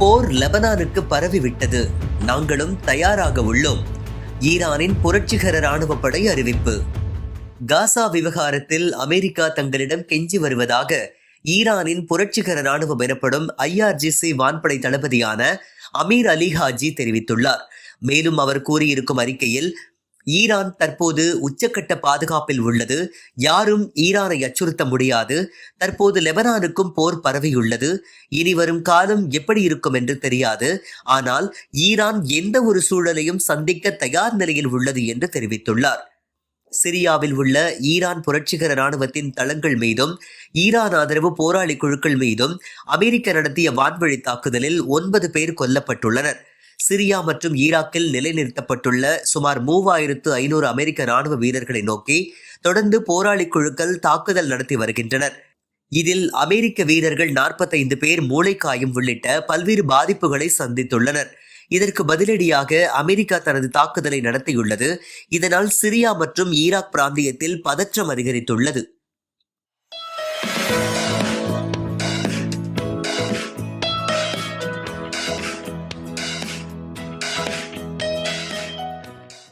போர் லெபனானுக்கு பரவிவிட்டது. நாங்களும் தயாராக உள்ளோம். ஈரானின் புரட்சிகர ராணுவ படை அறிவிப்பு. காசா விவகாரத்தில் அமெரிக்கா தங்களிடம் கெஞ்சி வருவதாக ஈரானின் புரட்சிகர ராணுவம் எனப்படும் ஐஆர்ஜிசி வான்படை தளபதியான அமீர் அலி ஹாஜி தெரிவித்துள்ளார். மேலும் அவர் கூறியிருக்கும் அறிக்கையில் ஈரான் தற்போது உச்சக்கட்ட பாதுகாப்பில் உள்ளது. யாரும் ஈரானை அச்சுறுத்த முடியாது. தற்போது லெபனானுக்கும் போர் பரவியுள்ளது. இனி வரும் காலம் எப்படி இருக்கும் என்று தெரியாது. ஆனால் ஈரான் எந்த ஒரு சூழலையும் சந்திக்க தயார் நிலையில் உள்ளது என்று தெரிவித்துள்ளார். சிரியாவில் உள்ள ஈரான் புரட்சிகர ராணுவத்தின் தளங்கள் மீதும் ஈரான் ஆதரவு போராளி குழுக்கள் மீதும் அமெரிக்கா நடத்திய வான்வழி தாக்குதலில் ஒன்பது பேர் கொல்லப்பட்டுள்ளனர். சிரியா மற்றும் ஈராக்கில் நிலைநிறுத்தப்பட்டுள்ள சுமார் மூவாயிரத்து ஐநூறு அமெரிக்க ராணுவ வீரர்களை நோக்கி தொடர்ந்து போராளி குழுக்கள் தாக்குதல் நடத்தி வருகின்றனர். இதில் அமெரிக்க வீரர்கள் நாற்பத்தைந்து பேர் மூளைக்காயம் உள்ளிட்ட பல்வேறு பாதிப்புகளை சந்தித்துள்ளனர். இதற்கு பதிலடியாக அமெரிக்கா தனது தாக்குதலை நடத்தியுள்ளது. இதனால் சிரியா மற்றும் ஈராக் பிராந்தியத்தில் பதற்றம் அதிகரித்துள்ளது.